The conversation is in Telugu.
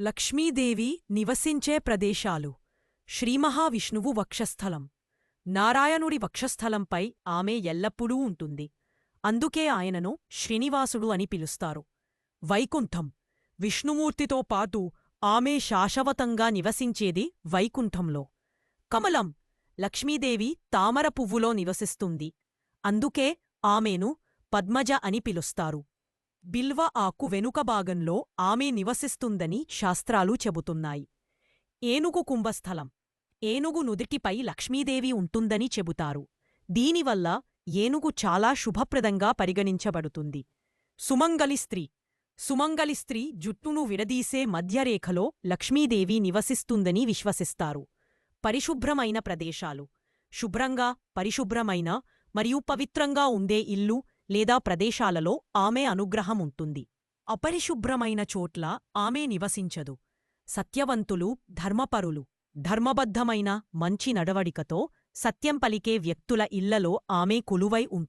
లక్ష్మీదేవి నివసించే ప్రదేశాలు. శ్రీమహావిష్ణువు వక్షస్థలం. నారాయణుడి వక్షస్థలంపై ఆమె ఎల్లప్పుడూ ఉంటుంది. అందుకే ఆయనను శ్రీనివాసుడు అని పిలుస్తారు. వైకుంఠం. విష్ణుమూర్తితో పాటు ఆమె శాశ్వతంగా నివసించేది వైకుంఠంలో. కమలం. లక్ష్మీదేవి తామర పువ్వులో నివసిస్తుంది. అందుకే ఆమెను పద్మజ అని పిలుస్తారు. బిల్వ ఆకు వెనుక భాగంలో ఆమె నివసిస్తుందని శాస్త్రాలు చెబుతున్నాయి. ఏనుగు కుంభస్థలం. ఏనుగు నుదిటిపై లక్ష్మీదేవి ఉంటుందని చెబుతారు. దీనివల్ల ఏనుగు చాలా శుభప్రదంగా పరిగణించబడుతుంది. సుమంగలి స్త్రీ. సుమంగలి స్త్రీ జుట్టును విడదీసే మధ్యరేఖలో లక్ష్మీదేవి నివసిస్తుందని విశ్వసిస్తారు. పరిశుభ్రమైన ప్రదేశాలు. శుభ్రంగా పరిశుభ్రమైన మరియు పవిత్రంగా ఉండే ఇల్లు లేదా ప్రదేశాలలో ఆమె అనుగ్రహం ఉంటుంది. అపరిశుభ్రమైన చోట్ల ఆమె నివసించదు. సత్యవంతులు ధర్మపరులు ధర్మబద్ధమైన మంచి నడవడికతో సత్యం పలికే వ్యక్తుల ఇళ్ళలో ఆమె కొలువై ఉంటుంది